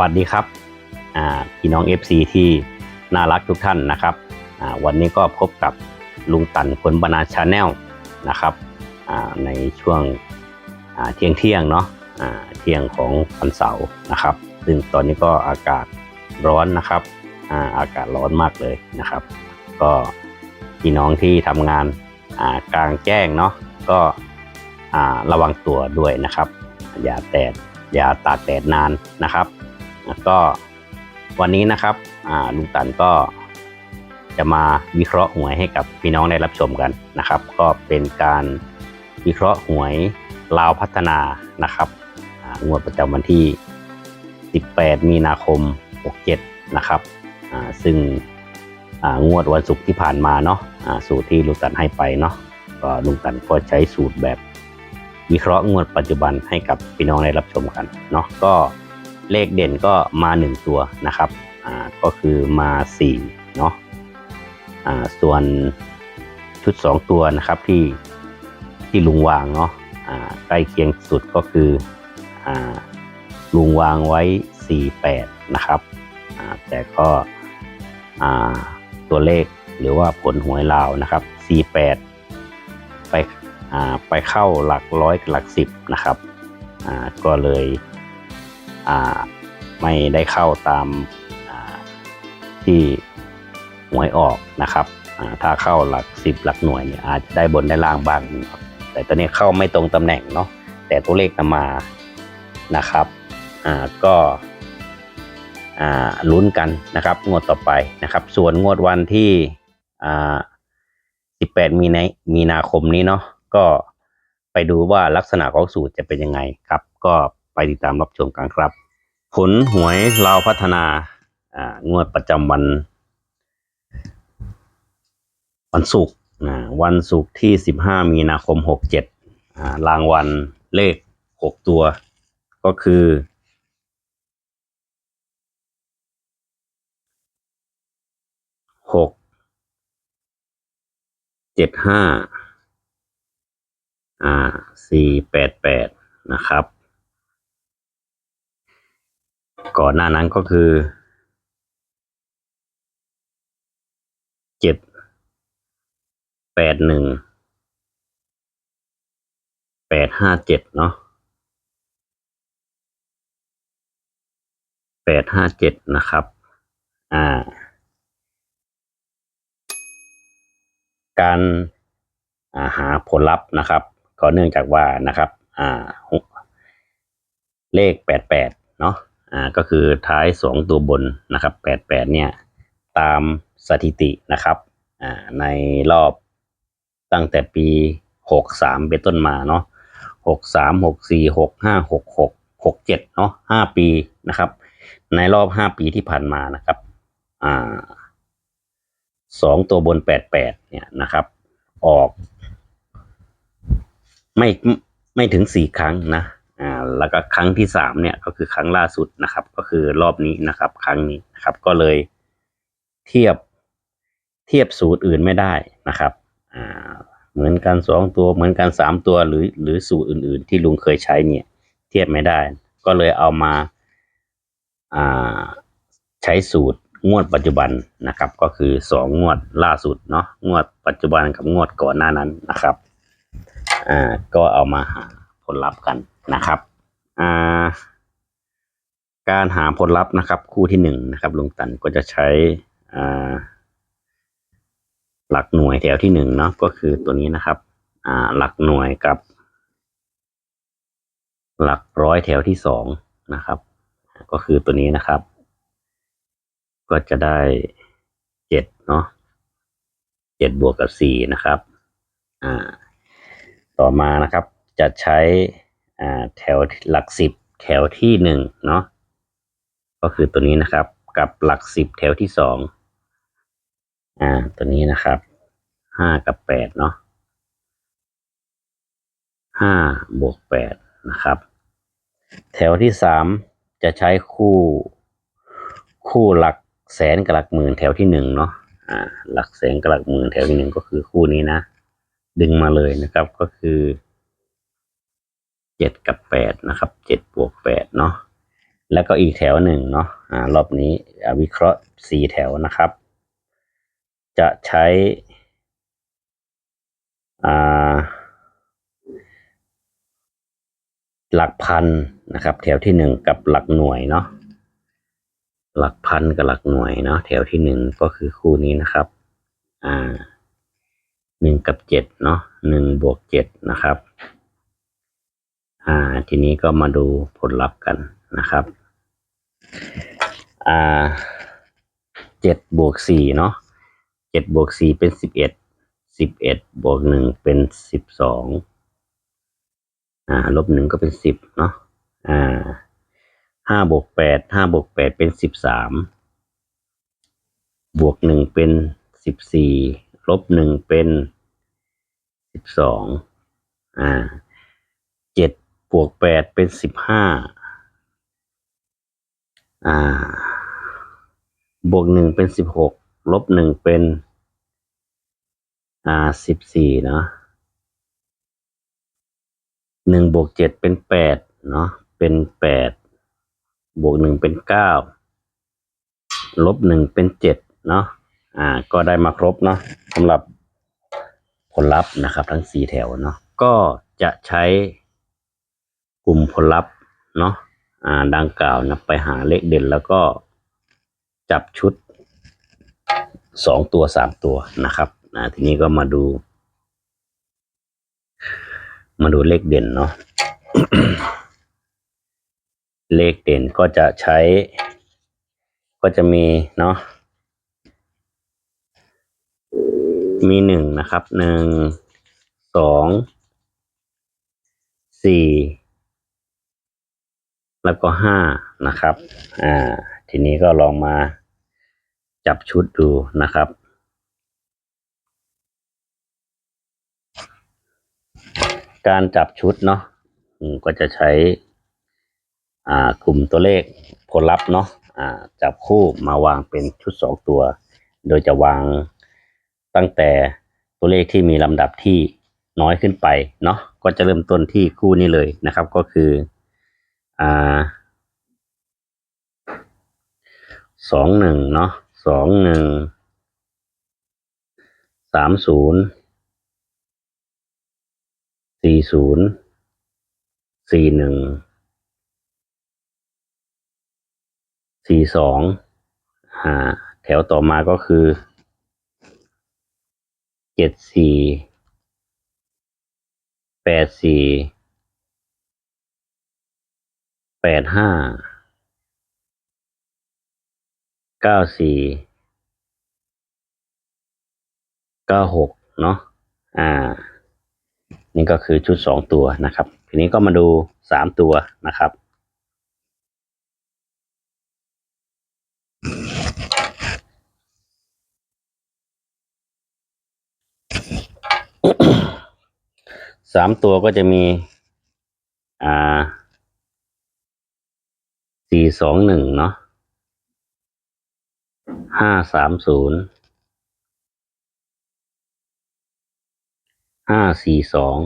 วัสดีครับพี่น้อง FC ที่น่ารักทุกท่านนะครับวันนี้ก็พบกับลุงตันคนบรรณาชาแนลนะครับในช่วงเที่ยงเที่ยงเนาะเที่ยงของวันเสาร์นะครับ ซึ่งตอนนี้ก็อากาศร้อนนะครับอาอากาศร้อนมากเลยนะครับ ก็พี่น้องที่ทำงานกลางแจ้งเนาะก็ระวังตัวด้วยนะครับ อย่าแดดอย่าตากแดดนานนะครับ แล้วก็วันนี้นะครับลุงตันก็จะมาวิเคราะห์หวยให้กับพี่น้องได้รับชมกันนะครับ ก็เป็นการวิเคราะห์หวยลาวพัฒนานะครับงวดประจำวันที่ 18 มีนาคม 67 นะครับซึ่งงวดวันศุกร์ที่ผ่านมาเนาะสูตรที่ลุงตันให้ไปเนาะก็ลุงตันก็ใช้สูตรแบบวิเคราะห์งวดปัจจุบันให้กับพี่น้องได้รับชมกันเนาะก็ เลขเด่นก็มาหนึ่งตัวนะครับอ่าก็คือมาสี่เนาะอ่าส่วนชุดสองตัวนะครับที่ที่ลุงวางเนาะอ่าใกล้เคียงสุดก็คืออ่าลุงวางไว้สี่แปดนะครับอ่าแต่ก็อ่าตัวเลขหรือว่าผลหวยลาวนะครับสี่แปดไปอ่าไปเข้าหลักร้อยหลักสิบนะครับอ่าก็เลย ไม่ได้เข้าตามาที่หวยออกนะครับถ้าเข้าหลักสิบหลักหน่วยเนี่ยอาจจะได้บนได้ล่างบ้างครับแต่ตอนนี้เข้าไม่ตรงตำแหน่งเนาะแต่ตัวเลขนำมานะครับก็ลุ้นกันนะครับงวดต่อไปนะครับ ส่วนงวดวันที่ 18 มีนามีนาคมนี้เนาะก็ไปดูว่าลักษณะของสูตรจะเป็นยังไงครับ ก็ ไปติดตามรับชมกันครับ ผลหวยลาวพัฒนา อ่างวดประจำวัน วันศุกร์นะวันศุกร์ที่ 15 มีนาคม 67อ่ารางวัลเลข 6 ตัว ก็คือหกเจ็ดห้าอ่าสี่แปดแปดนะครับ ก่อนหน้านั้นก็คือเจ็ดแปดหนึ่งแปดห้าเจ็ดเนาะแปดห้าเจ็ดนะครับ อ่า การาหาผลลัพธ์นะครับก็เนื่องจากว่านะครับ อ่าเลขแปดแปดเนาะ อ่าก็คือท้ายสองตัวบนนะครับแปดแปดเนี่ยตามสถิตินะครับอ่าในรอบตั้งแต่ปีหกสามเป็นต้นมาเนาะหกสามหกสี่หกห้าหกหกหกเจ็ดเนาะห้าปีนะครับ ในรอบห้าปีที่ผ่านมานะครับอ่าสองตัวบนแปดแปดเนี่ยนะครับ ออก ไม่ไม่ถึงสี่ครั้งนะ อ่าแล้วก็ครั้งที่สามเนี่ยก็คือครั้งล่าสุดนะครับ ก็คือรอบนี้นะครับ ครั้งนี้นะครับ ก็เลยเทียบเทียบสูตรอื่นไม่ได้นะครับอ่าเหมือนกันสองตัวเหมือนกันสามตัวหรือหรือสูตรอื่น ๆ ที่ลุงเคยใช้เนี่ย เทียบไม่ได้ ก็เลยเอามาอ่าใช้สูตรงวดปัจจุบันนะครับ ก็คือสองงวดล่าสุดเนาะงวดปัจจุบันกับงวดก่อนหน้านั้นนะครับอ่าก็เอามาหาผลลัพธ์กัน นะครับอ่าการหาผลลัพธ์นะครับ คู่ที่หนึ่งนะครับลุงตันก็จะใช้อ่าหลักหน่วยแถวที่หนึ่งเนาะก็คือตัวนี้นะครับอ่าหลักหน่วยกับ หลักร้อยแถวที่สองนะครับ ก็คือตัวนี้นะครับ ก็จะได้เจ็ดเนาะเจ็ดบวกกับสี่นะครับ อ่า ต่อมานะครับ จะใช้ แถวหลักสิบแถวที่หนึ่งเนาะก็คือตัวนี้นะครับ กับหลักสิบแถวที่สองอ่าตัวนี้นะครับห้ากับแปดเนาะห้าบวกแปดนะครับ แถวที่สามจะใช้คู่ คู่หลักแสนกับหลักหมื่นแถวที่หนึ่งเนาะอ่าหลักแสนกับหลักหมื่นแถวที่หนึ่งก็คือคู่นี้นะ ดึงมาเลยนะครับก็คือ เจ็ดกับแปดนะครับเจ็ดบวกแปดเนาะแล้วก็อีกแถวหนึ่งเนาะอ่ารอบนี้วิเคราะห์สี่แถวนะครับ จะใช้อ่าหลักพันนะครับ แถวที่หนึ่งกับหลักหน่วยเนาะหลักพันกับหลักหน่วยเนาะแถวที่หนึ่งก็คือคู่นี้นะครับ อ่าหนึ่งกับเจ็ดเนาะหนึ่งบวกเจ็ดนะครับ อ่า ทีนี้ก็มาดูผลลัพธ์กันนะครับ อ่าเจ็ดบวกสี่เนาะเจ็ดบวกสี่เป็นสิบเอ็ดสิบเอ็ดบวกหนึ่งเป็นสิบสองอ่าลบหนึ่งก็เป็นสิบเนาะอ่าห้าบวกแปดห้าบวกแปดเป็นสิบสามบวกหนึ่งเป็นสิบสี่ลบหนึ่งเป็นสิบสองอ่า บวกแปดเป็นสิบห้าอ่า บวกหนึ่งเป็นสิบหกลบหนึ่งเป็น อ่าสิบสี่เนาะหนึ่งบวกเจ็ดเป็นแปดเนาะเป็นแปดบวกหนึ่งเป็นเก้าลบหนึ่งเป็นเจ็ดเนาะอ่า ก็ได้มาครบเนาะสำหรับผลลัพธ์นะครับ ทั้งสี่แถวเนาะก็จะใช้ กลุ่มผลลัพธ์เนาะอ่าดังกล่าวนะไปหาเลขเด่นแล้วก็จับชุดสองตัวสามตัวนะครับทีนี้ก็มาดู มาดูเลขเด่นเนาะเลขเด่นก็จะใช้ ก็จะมีเนาะมีหนึ่งนะครับหนึ่งสองสี่ แล้วก็ห้านะครับ อ่า ทีนี้ก็ลองมาจับชุดดูนะครับ การจับชุดเนาะก็จะใช้ อ่ากลุ่มตัวเลขผลลัพธ์เนาะ อ่า จับคู่มาวางเป็นชุดสองตัว โดยจะวางตั้งแต่ตัวเลขที่มีลำดับที่น้อยขึ้นไปเนาะ ก็จะเริ่มต้นที่คู่นี้เลยนะครับ ก็คือ อ่าสองหนึ่งเนาะสองหนึ่งสามศูนย์สี่ศูนย์สี่หนึ่งสี่สองอ่าแถวต่อมาก็คือเจ็ดสี่แปดสี่ แปดห้าเก้าสี่เก้าหกเนาะอ่า นี่ก็คือชุดสองตัวนะครับ ทีนี้ก็มาดูสามตัวนะครับสามตัวก็จะมี อ่า สี่สองหนึ่งเนาะห้าสามศูนย์ห้าสี่สอง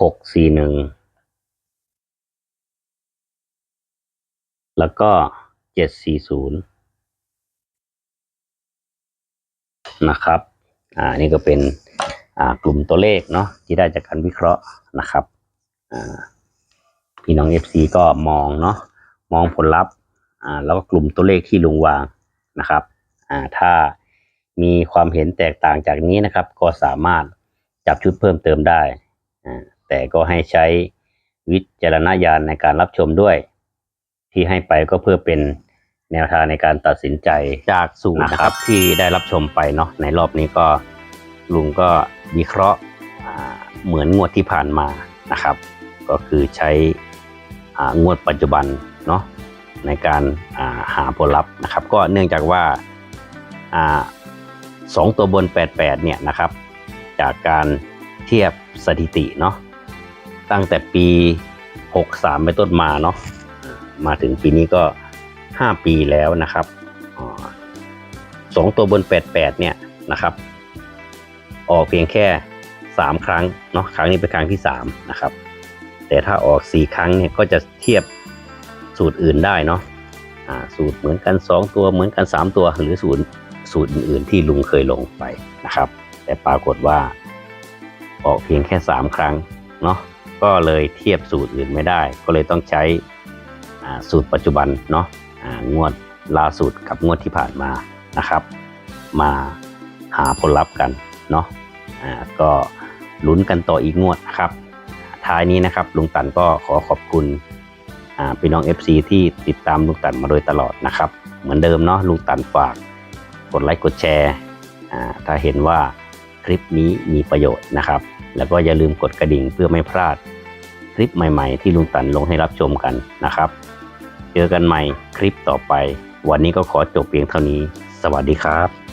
หกสี่หนึ่งแล้วก็เจ็ดสี่ศูนย์นะครับ อ่า นี่ก็เป็น อ่า กลุ่มตัวเลขเนาะที่ได้จากการวิเคราะห์นะครับ พี่น้อง FC ก็มองเนาะมองผลลัพธ์อ่าแล้วก็กลุ่มตัวเลขที่ลุงวางนะครับอ่าถ้ามีความเห็นแตกต่างจากนี้นะครับ ก็สามารถจับชุดเพิ่มเติมได้อ่าแต่ก็ให้ใช้วิจารณญาณในการรับชมด้วย ที่ให้ไปก็เพื่อเป็นแนวทางในการตัดสินใจจากสูตรนะครับ ที่ได้รับชมไปเนาะในรอบนี้ก็ลุงก็วิเคราะห์อ่าเหมือนงวดที่ผ่านมานะครับ ก็คือใช้งวดปัจจุบันเนาะในการาหาผลลัพธ์นะครับ ก็เนื่องจากว่าาสองตัวบน 88 เนี่ยนะครับ จากการเทียบสถิติเนาะตั้งแต่ปี 63 ไปต้นมาเนาะมาถึงปีนี้ก็ 5 ปีแล้วนะครับอสองตัวบน 88 เนี่ยนะครับ ออกเพียงแค่ 3 ครั้งเนาะครั้งนี้เป็นครั้งที่ 3 นะครับ แต่ถ้าออก4ครั้งเนี่ยก็จะเทียบสูตรอื่นได้เนาะอ่าสูตรเหมือนกัน 2 ตัวเหมือนกัน 3 ตัว หรือสูตรสูตรอื่นๆที่ลุงเคยลงไปนะครับ แต่ปรากฏว่าออกเพียงแค่ 3 ครั้งเนาะก็เลยเทียบสูตรอื่นไม่ได้ ก็เลยต้องใช้อ่าสูตรปัจจุบันเนาะอ่างวดล่าสุดกับงวดที่ผ่านมานะครับ มาหาผลลัพธ์กันเนาะอ่าก็ลุ้นกันต่ออีกงวดครับ ท้ายนี้นะครับลุงตันก็ขอขอบคุณพี่น้อง FC ที่ติดตามลุงตันมาโดยตลอดนะครับ เหมือนเดิมเนาะลุงตันฝากกดไลค์กดแชร์ถ้าเห็นว่าคลิปนี้มีประโยชน์นะครับ แล้วก็อย่าลืมกดกระดิ่งเพื่อไม่พลาดคลิปใหม่ๆ ที่ลุงตันลงให้รับชมกันนะครับ เจอกันใหม่คลิปต่อไป วันนี้ก็ขอจบเพียงเท่านี้ สวัสดีครับ